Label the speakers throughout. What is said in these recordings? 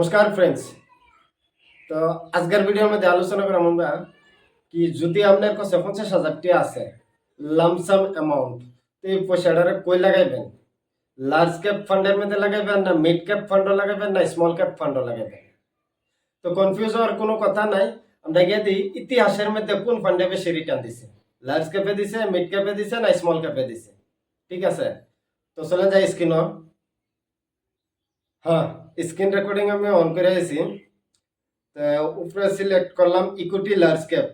Speaker 1: নমস্কার ফ্রেন্ডস তো আজকের ভিডিওর মধ্যে আলোচনা করা আমরা কি যদি আপনার কাছে পঞ্চাশ হাজার টাকা আছে লামসাম অ্যামাউন্ট তো এই পয়সাটারে কই লাগাইবেন? লার্জ ক্যাপ ফান্ডের মধ্যে লাগাইবেন না মিড ক্যাপ ফান্ডও লাগাইবেন না স্মল ক্যাপ ফান্ডও লাগাইবেন? তো কনফিউজ হওয়ার কোনো কথা নাই, আমরা গিয়ে দিই ইতিহাসের মধ্যে কোন ফান্ডে বেশি রিটার্ন দিছে। লার্জ ক্যাপে দিছে মিড ক্যাপে দিছে না স্মল ক্যাপে দিছে? ঠিক আছে? তো চলে যাই স্ক্রিনর হ্যাঁ। স্ক্রিন রেকর্ডিং আমি অন করে আছি তো উপরে সিলেক্ট করলাম ইকুইটি লার্জ ক্যাপ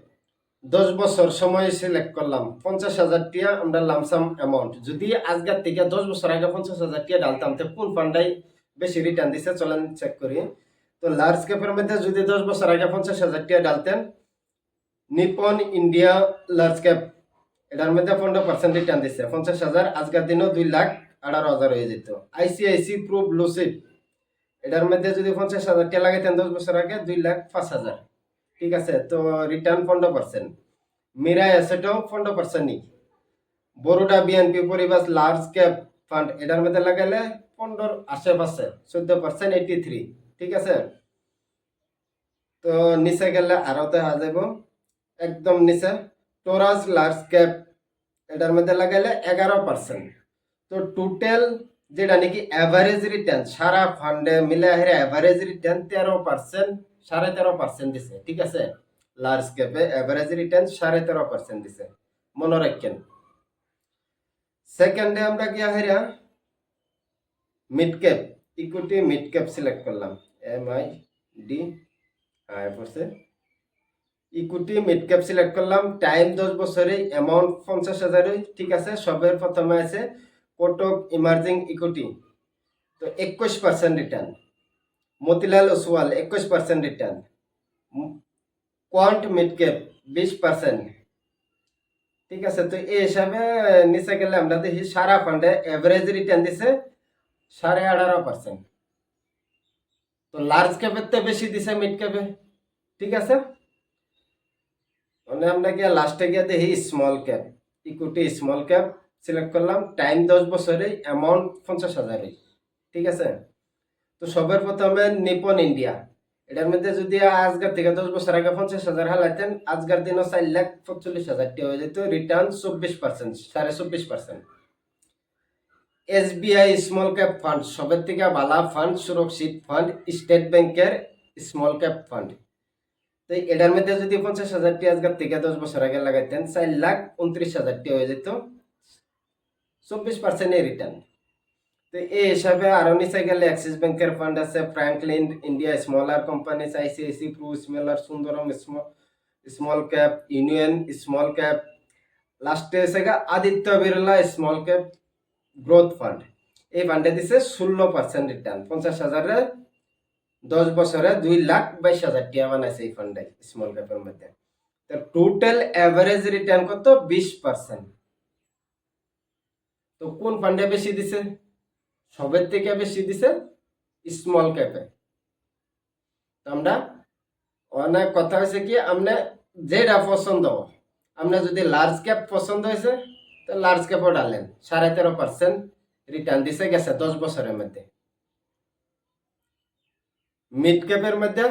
Speaker 1: দশ বছর সময় সিলেক্ট করলাম, পঞ্চাশ হাজার টিয়া আমরা লামসাম অ্যামাউন্ট যদি আজকের থেকে দশ বছর আগে পঞ্চাশ হাজার টিয়া ডালতাম তো কোন ফান্ডাই বেশি রিটার্ন দিছে, চলেন চেক করি। তো লার্জ ক্যাপের মধ্যে যদি দশ বছর আগে পঞ্চাশ হাজার টিয়া ডালতেন নিপন ইন্ডিয়া লার্জ ক্যাপ এটার মধ্যে পনেরো পার্সেন্ট রিটার্ন দিচ্ছে পঞ্চাশ হাজার, আজকের দিনও দুই লাখ আঠারো হাজার হয়ে যেত। আইসিআইসি প্রো ব্লুসিপ এটার মধ্যে যদি পঞ্চাশ হাজার টাকা লাগাইতেন দশ বছর আগে, দুই লাখ পাঁচ হাজার। ঠিক আছে? তো রিটার্ন পনেরো পার্সেন্ট মিরা অ্যাসেটও পনেরো পার্সেন্ট নি Baroda BNP Paribas large cap fund এটার মধ্যে লাগাইলে পনেরোর আশেপাশে চোদ্দ পার্সেন্ট এইটি থ্রি ঠিক আছে? তো নিচে গেলে আরও দেখা যাব একদম নিচে। টোরাস লার্জ ক্যাপ এটার মধ্যে লাগাইলে এগারো পার্সেন্ট তো টোটাল যেটা নাকি অ্যাভারেজ রিটার্ন সারা ফান্ডে মিলে হেরে অ্যাভারেজ রিটার্ন তেরো পার্সেন্ট সাড়ে তেরো পার্সেন্ট দিছে, ঠিক আছে? লার্জ ক্যাপে অ্যাভারেজ রিটার্ন সাড়ে তেরো পার্সেন্ট দিছে, মনে রাখেন। সেকেন্ডে আমরা গিয়া হেরা mid cap equity mid cap select করলাম। এম আই ডি আয় পড়ছে ইকুইটি মিড ক্যাপ সিলেক্ট করলাম টাইম দশ বছরে অ্যামাউন্ট পঞ্চাশ হাজারই, ঠিক আছে? সবের প্রথমে আছে। Kotak emerging equity. তো একুশ পার্সেন্ট রিটার্ন মতিলাল ওসওয়াল একুশ percent return Quant mid cap বিশ পার্সেন্ট ঠিক আছে, তো এই হিসাবে নিচে গেলে আমরা দেখি সারা ফান্ডে এভারেজ রিটার্ন দিছে সাড়ে আঠারো পার্সেন্ট তো লার্জ ক্যাপের তো বেশি দিছে মিড ক্যাপে ঠিক আছে? মানে আমরা গিয়ে লাস্টে গিয়ে দেখি small cap equity small cap select করলাম টাইম দশ বছরে অ্যামাউন্ট পঞ্চাশ হাজারই ঠিক আছে? তো সবার প্রথমে নিপন ইন্ডিয়া এটার মধ্যে যদি আজকের থেকে দশ বছর আগে পঞ্চাশ হাজার হালাইতেন, আজকের দিনও চার লাখ পঁচল্লিশ হাজার টাকা হয়ে যেত রিটার্ন চব্বিশ পার্সেন্ট সাড়ে চব্বিশ percent SBI small cap fund সবের থেকে বালা ফান্ড সুরক্ষিত ফান্ড স্টেট ব্যাংকের স্মল ক্যাপ ফান্ড তো এটার মধ্যে যদি পঞ্চাশ হাজার টাকা আজকের থেকে দশ বছর আগে লাগাইতেন, চার লাখ উনত্রিশ হাজার টাকা হয়ে যেত। চব্বিশ পার্সেন্টের রিটার্ন তো এই হিসাবে আরও নিচে গেলে অ্যাক্সিস ব্যাংকের ফান্ড আছে Franklin India smaller companies ICICI Pru smaller Sundaram small cap union small cap লাস্টে এসে Aditya Birla small cap growth fund এই ফান্ডে দিছে ষোলো পার্সেন্ট রিটার্ন পঞ্চাশ হাজারে দশ বছরে দুই লাখ বাইশ হাজার টাকা বানাইছে এই ফান্ডে স্মল ক্যাপের মধ্যে। তো টোটাল অ্যাভারেজ রিটার্ন কত? বিশ পার্সেন্ট তো কোন ফান্ডে বেশি দিছে? সবের থেকে বেশি দিছে স্মল ক্যাপে আমরা অনেক কথা হয়েছে কি, আমরা যেটা পছন্দ, আমরা যদি লার্জ ক্যাপ পছন্দ হয়েছে, তো লার্জ ক্যাপও ডালেন। সাড়ে তেরো পার্সেন্ট রিটার্ন দিছে গেছে দশ বছরের মধ্যে। মিড ক্যাপের মধ্যে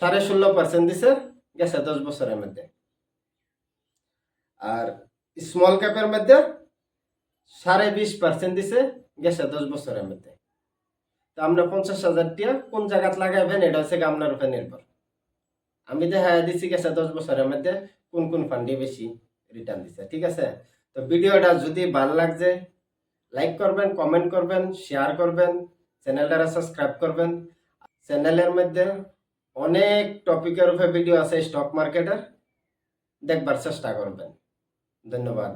Speaker 1: সাড়ে ষোলো পার্সেন্ট দিছে গেছে দশ বছরের মধ্যে। আর স্মল ক্যাপের মধ্যে সাড়ে বিশ পার্সেন্ট দিছে গেছে দশ বছরের মধ্যে। তো আমরা পঞ্চাশ হাজার টিয়া কোন জায়গাত লাগাইবেন, এটা হচ্ছে আপনার উপরে নির্ভর। আমি দেখা দিছি গেছে দশ বছরের মধ্যে কোন কোন ফান্ডে বেশি রিটার্ন দিছে, ঠিক আছে? তো ভিডিওটা যদি ভালো লাগছে লাইক করবেন কমেন্ট করবেন শেয়ার করবেন চ্যানেলটা সাবস্ক্রাইব করবেন। চ্যানেলের মধ্যে অনেক টপিকের উপরে ভিডিও আছে স্টক মার্কেটের দেখবার চেষ্টা করবেন। ধন্যবাদ।